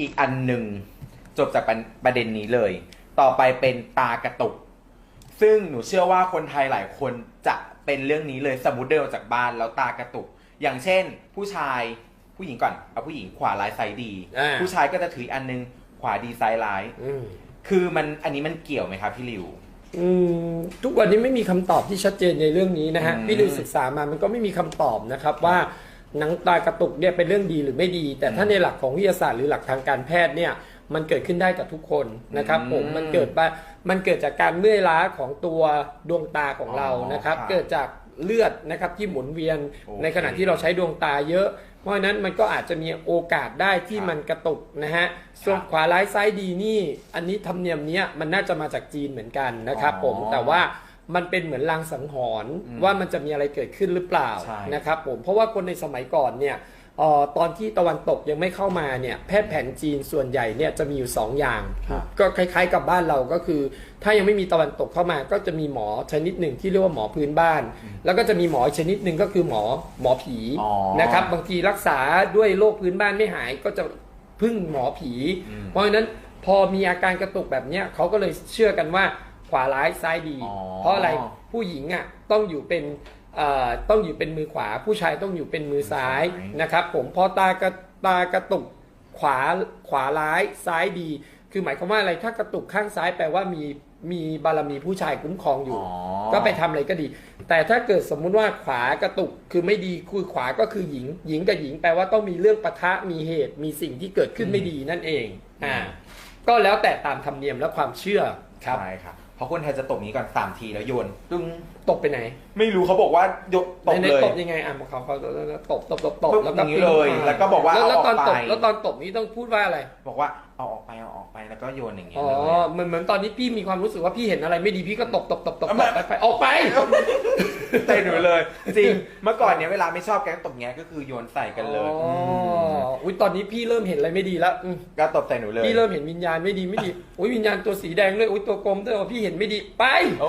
อีกอันหนึ่งจบจากประประเด็นนี้เลย ต่อไปเป็นตากระตุก ซึ่งหนูเชื่อว่าคนไทยหลายคนจะเป็นเรื่องนี้เลยสมมติเดินออกจากบ้านแล้วตากระตุก อย่างเช่น ผู้ชายผู้หญิงก่อนเอาผู้หญิงขวาร้ายซ้ายดี อ่า ผู้ชายก็จะถืออีกอันนึงขวาดีซ้ายร้าย อืม คือมันอันนี้มันเกี่ยวไหมครับพี่ลิว อืมทุกวันนี้ไม่มีคำตอบที่ชัดเจนในเรื่องนี้นะฮะอืมพี่ดูศึกษามามันก็ไม่มีคำตอบนะครับว่า หนังตากระตุกเนี่ยเป็นเรื่องดีหรือไม่ดี แต่ถ้าในหลักของวิทยาศาสตร์หรือหลักทางการแพทย์เนี่ยมันเกิดขึ้นได้กับทุกคนนะครับอืมผมมันเกิดมามันเกิดจากการเมื่อยล้าของตัวดวงตาของเราอ๋อนะครับครับ เกิดจากเลือดนะครับที่หมุนเวียนโอเคในขณะที่เราใช้ดวงตาเยอะ เพราะฉะนั้นมันก็อาจจะมีโอกาสได้ที่ครับมันกระตุกนะฮะส่วนครับขวาร้ายซ้ายดีนี่ อันนี้ธรรมเนียมเนี้ยมันน่าจะมาจากจีนเหมือนกันนะครับผมอ๋อแต่ว่า มันเป็นเหมือนลางสังหรณ์อืมว่ามันจะมีอะไรเกิดขึ้นหรือเปล่าใช่นะครับผมเพราะว่าคนในสมัยก่อนเนี่ยเอ่อตอนที่ตะวันตกยังไม่เข้ามาเนี่ยแพทย์แผนจีนส่วนใหญ่เนี่ยจะมีอยู่ 2 อย่างครับก็คล้ายๆกับบ้านเราก็คือ ถ้ายังไม่มีตะวันตกเข้ามา ก็จะมีหมอชนิดหนึ่งที่เรียกว่าหมอพื้นบ้าน แล้วก็จะมีหมออีกชนิดหนึ่งก็คือหมอหมอผีอ๋อนะครับบางทีรักษาด้วยโรคพื้นบ้านไม่หายก็จะพึ่งหมอผีอืมเพราะฉะนั้นพอมีอาการกระตุกแบบเนี้ยเขาก็เลยเชื่อกันว่า ขวาร้ายซ้ายดี อ๋อ เพราะอะไรผู้หญิงอะต้องอยู่เป็นเอ่อต้องอยู่เป็นมือขวา ผู้ชายต้องอยู่เป็นมือซ้ายมือซ้ายนะครับ ผมพอตากระตากระตุกขวาขวาร้ายซ้ายดี คือหมายความว่าอะไรถ้ากระตุกข้างซ้ายแปลว่ามีมีบารมีผู้ชายคุ้มครองอยู่ อ๋อ ก็ไปทำอะไรก็ดี แต่ถ้าเกิดสมมุติว่าขวากระตุกคือไม่ดีคือขวาก็คือหญิง หญิงกับหญิงแปลว่าต้องมีเรื่องปะทะมีเหตุ มีสิ่งที่เกิดขึ้นไม่ดีนั่นเอง อ่า ก็แล้วแต่ตามธรรมเนียมและความเชื่อครับ ใช่ครับเพ ราะคนไทยจะตบนี้ก่อนสามทีแล้วโยนตึ้งตบไปไหนไม่รู้เขาบอกว่าโยนตบในเลยตบยังไงอะเขาเขาตบตบตบตบปึ๊บแล้วก็อย่างนี้เลยปิ้งแล้วก็บอกว่าแล้วแล้วเอาตอนออกตไปบแล้วตอนตบนี้ต้องพูดว่าอะไร บอกว่าเอาออกไปเอาออกไปแล้วก็โยนอย่างเงี้ยอ๋อเลยเหมือนเหมือนตอนนี้พี่มีความรู้สึกว่าพี่เห็นอะไรไม่ดีพี่ก็ตบตบตบตบเอาตมาบไปไปออกไป ใส่หนูเลย จริงเมื่อก่อนเนี้ยเวลาไม่ชอบแก๊งตบเงี้ยก็คือโยนใส่กันเลย อ๋อมอุ้ยตอนนี้พี่เริ่มเห็นอะไรไม่ดีแล้วอืมก็ตบใส่หนูเลยพี่เริ่มเห็นวิญญาณไม่ดีไม่ดี อุ้ยวิญญาณตัวสีแดงด้วยอุ้ยตัวกลมด้วยว่าพี่เห็นไม่ดีไป โอ้